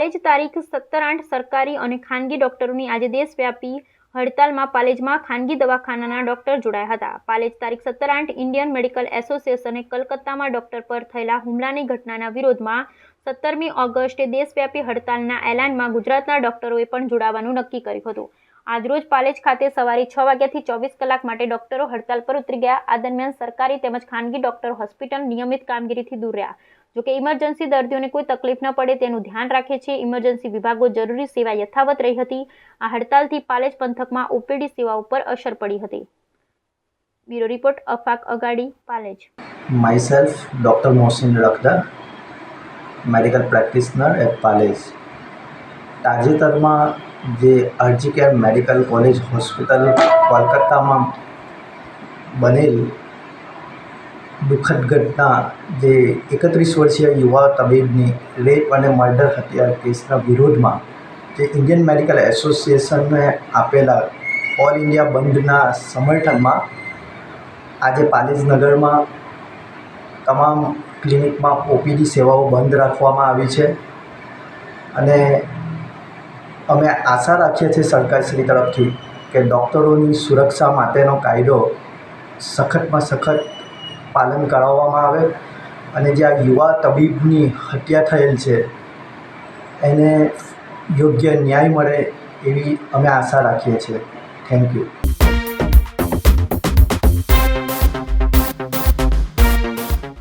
પાલેજ તારીખ સત્તર આઠ સરકારી અને ખાનગી ડોક્ટરોની આજે દેશવ્યાપી હડતાલમાં પાલેજમાં ખાનગી દવાખાનાના ડોક્ટર જોડાયા હતા. પાલેજ તારીખ સત્તર આઠ ઇન્ડિયન મેડિકલ એસોસિએશને કલકત્તામાં ડોક્ટર પર થયેલા હુમલાની ઘટનાના વિરોધમાં સત્તરમી ઓગસ્ટે દેશવ્યાપી હડતાલના એલાનમાં ગુજરાતના ડોક્ટરોએ પણ જોડાવાનું નક્કી કર્યું હતું. આજરોજ પાલેજ ખાતે સવારે છ વાગ્યાથી ચોવીસ કલાક માટે ડોક્ટરો હડતાલ પર ઉતરી ગયા. આ દરમિયાન સરકારી તેમજ ખાનગી ડોક્ટર હોસ્પિટલ નિયમિત કામગીરીથી દૂર રહ્યા. જોકે ઇમરજન્સી દર્દીઓને કોઈ તકલીફ ન પડે તેનું ધ્યાન રાખે છે. ઇમરજન્સી વિભાગો જરૂરી સેવા યથાવત રહી હતી. આ હડતાલથી પાલેજ પંથકમાં ઓપીડી સેવા ઉપર અસર પડી હતી. Bureau report, Afaq Agadi, Palej. Myself doctor Mohsin Rakhdar medical practitioner at Palej તાજેતરમાં જે RG Kar medical college hospital કોલકાતામાં બનેલ દુઃખદ ઘટના જે એકત્રીસ વર્ષીય યુવા તબીબની રેપ અને મર્ડર હત્યા કેસના વિરોધમાં જે ઇન્ડિયન મેડિકલ એસોસિએશનને આપેલા ઓલ ઇન્ડિયા બંધના સમર્થનમાં આજે પાલેજનગરમાં તમામ ક્લિનિકમાં ઓપીડી સેવાઓ બંધ રાખવામાં આવી છે. અને અમે આશા રાખીએ છીએ સરકારશ્રી તરફથી કે ડૉક્ટરોની સુરક્ષા માટેનો કાયદો સખતમાં સખત પાલન કરાવવામાં આવે અને જે આ યુવા તબીબની હત્યા થયેલ છે, એને યોગ્ય ન્યાય મળે એવી અમે આશા રાખીએ છીએ. Thank you